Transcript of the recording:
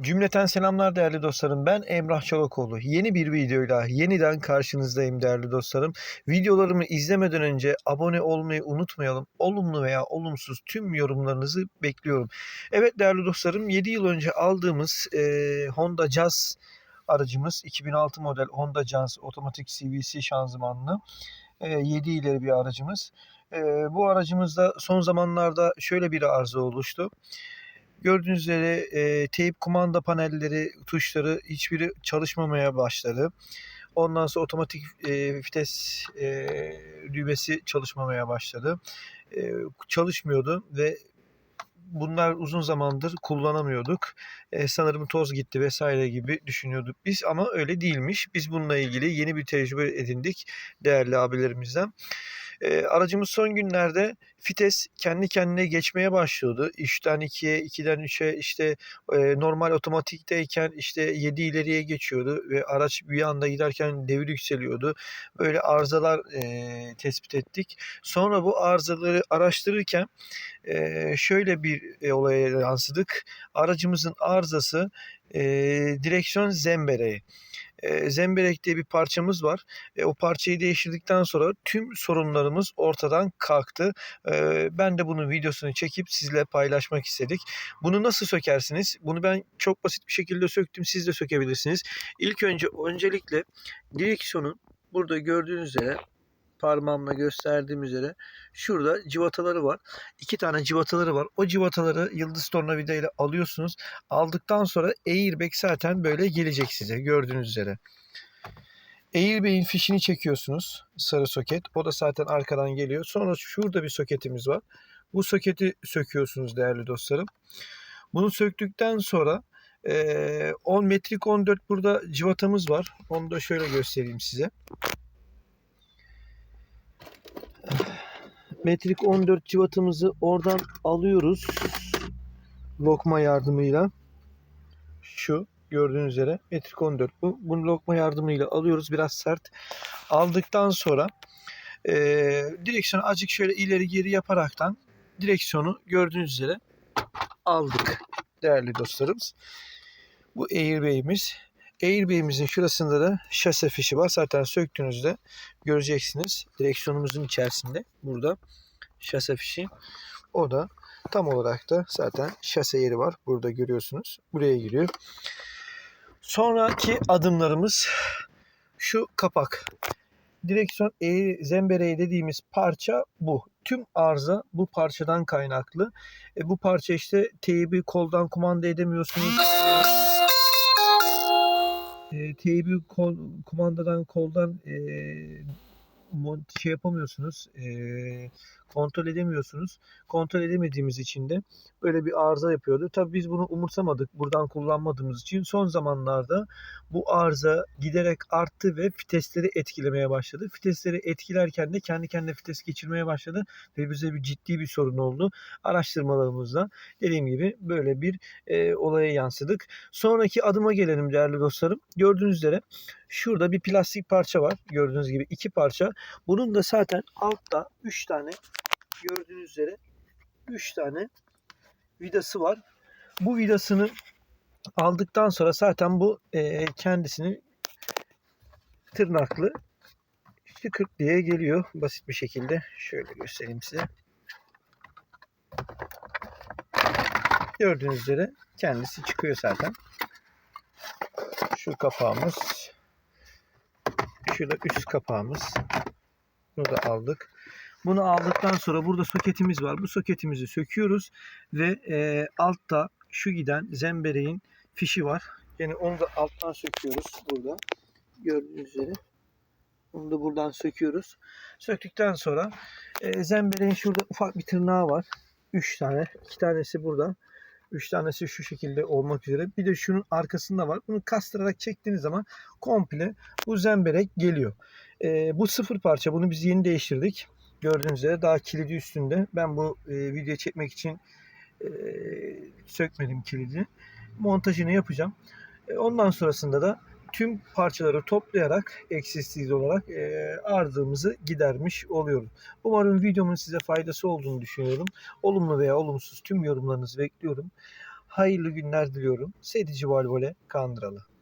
Cümleten selamlar değerli dostlarım. Ben Emrah Çolakoğlu. Yeni bir videoyla yeniden karşınızdayım değerli dostlarım. Videolarımı izlemeden önce abone olmayı unutmayalım. Olumlu veya olumsuz tüm yorumlarınızı bekliyorum. Evet değerli dostlarım 7 yıl önce aldığımız e, Honda Jazz aracımız 2006 model Honda Jazz otomatik CVC şanzımanlı e, 7 ileri bir aracımız. E, bu aracımızda son zamanlarda şöyle bir arıza oluştu. Gördüğünüz üzere e, teyp kumanda panelleri, tuşları hiçbiri çalışmamaya başladı. Ondan sonra otomatik e, vites e, düğmesi çalışmamaya başladı. E, çalışmıyordu ve bunlar uzun zamandır kullanamıyorduk. E, sanırım toz gitti vesaire gibi düşünüyorduk biz ama öyle değilmiş. Biz bununla ilgili yeni bir tecrübe edindik değerli abilerimizden. E, aracımız son günlerde vites kendi kendine geçmeye başlıyordu. 3'ten 2'ye, 2'den 3'e işte e, normal otomatikteyken işte 7 ileriye geçiyordu ve araç bir anda giderken devir yükseliyordu. Böyle arızalar e, tespit ettik. Sonra bu arızaları araştırırken e, şöyle bir e, olaya yansıdık. Aracımızın arızası e, direksiyon zembereği. E, zemberek diye bir parçamız var. E, o parçayı değiştirdikten sonra tüm sorunlarımız ortadan kalktı. E, ben de bunun videosunu çekip sizle paylaşmak istedik. Bunu nasıl sökersiniz? Bunu ben çok basit bir şekilde söktüm. Siz de sökebilirsiniz. İlk önce öncelikle direksiyonun burada gördüğünüz üzere parmağımla gösterdiğim üzere şurada civataları var. İki tane civataları var. O civataları yıldız tornavida ile alıyorsunuz. Aldıktan sonra airbag zaten böyle gelecek size gördüğünüz üzere. Airbag'in fişini çekiyorsunuz. Sarı soket. O da zaten arkadan geliyor. Sonra şurada bir soketimiz var. Bu soketi söküyorsunuz değerli dostlarım. Bunu söktükten sonra 10 metrik 14 burada civatamız var. Onu da şöyle göstereyim size. Metrik 14 civatımızı oradan alıyoruz. Lokma yardımıyla. Şu gördüğünüz üzere. Metrik 14 bu. Bunu lokma yardımıyla alıyoruz. Biraz sert. Aldıktan sonra e, direksiyonu azıcık şöyle ileri geri yaparaktan direksiyonu gördüğünüz üzere aldık değerli dostlarımız. Bu airbag'imiz airbag'imizin şurasında da şase fişi var zaten söktüğünüzde göreceksiniz direksiyonumuzun içerisinde burada şase fişi. O da tam olarak da zaten şase yeri var. Burada görüyorsunuz. Buraya giriyor. Sonraki adımlarımız şu kapak. Direksiyon eğri, zembereği dediğimiz parça bu. Tüm arıza bu parçadan kaynaklı. E, bu parça işte teybi koldan kumanda edemiyorsunuz. E, teybi kol, kumandadan koldan e, şey yapamıyorsunuz. E, kontrol edemiyorsunuz. Kontrol edemediğimiz için de böyle bir arıza yapıyordu. Tabii biz bunu umursamadık buradan kullanmadığımız için. Son zamanlarda bu arıza giderek arttı ve vitesleri etkilemeye başladı. Vitesleri etkilerken de kendi kendine vites geçirmeye başladı ve bize bir ciddi bir sorun oldu. Araştırmalarımızda dediğim gibi böyle bir e, olaya yansıdık. Sonraki adıma gelelim değerli dostlarım. Gördüğünüz üzere şurada bir plastik parça var. Gördüğünüz gibi iki parça. Bunun da zaten altta 3 tane gördüğünüz üzere 3 tane vidası var. Bu vidasını aldıktan sonra zaten bu e, kendisini tırnaklı tıkırt diye geliyor basit bir şekilde. Şöyle göstereyim size. Gördüğünüz üzere kendisi çıkıyor zaten. Şu kapağımız. Şurada üst kapağımız. Bunu da aldık. Bunu aldıktan sonra burada soketimiz var. Bu soketimizi söküyoruz ve e, altta şu giden zembereğin fişi var. Yani onu da alttan söküyoruz burada. Gördüğünüz üzere. Onu da buradan söküyoruz. Söktükten sonra e, zembereğin şurada ufak bir tırnağı var. 3 tane. 2 tanesi burada. 3 tanesi şu şekilde olmak üzere. Bir de şunun arkasında var. Bunu kastırarak çektiğiniz zaman komple bu zemberek geliyor. E, bu sıfır parça. Bunu biz yeni değiştirdik. Gördüğünüz üzere daha kilidi üstünde. Ben bu e, video çekmek için e, sökmedim kilidi. Montajını yapacağım. E, ondan sonrasında da tüm parçaları toplayarak eksiksiz olarak e, ardığımızı gidermiş oluyoruz. Umarım videomun size faydası olduğunu düşünüyorum. Olumlu veya olumsuz tüm yorumlarınızı bekliyorum. hayırlı günler diliyorum. Sedici Valvole Kandıralı.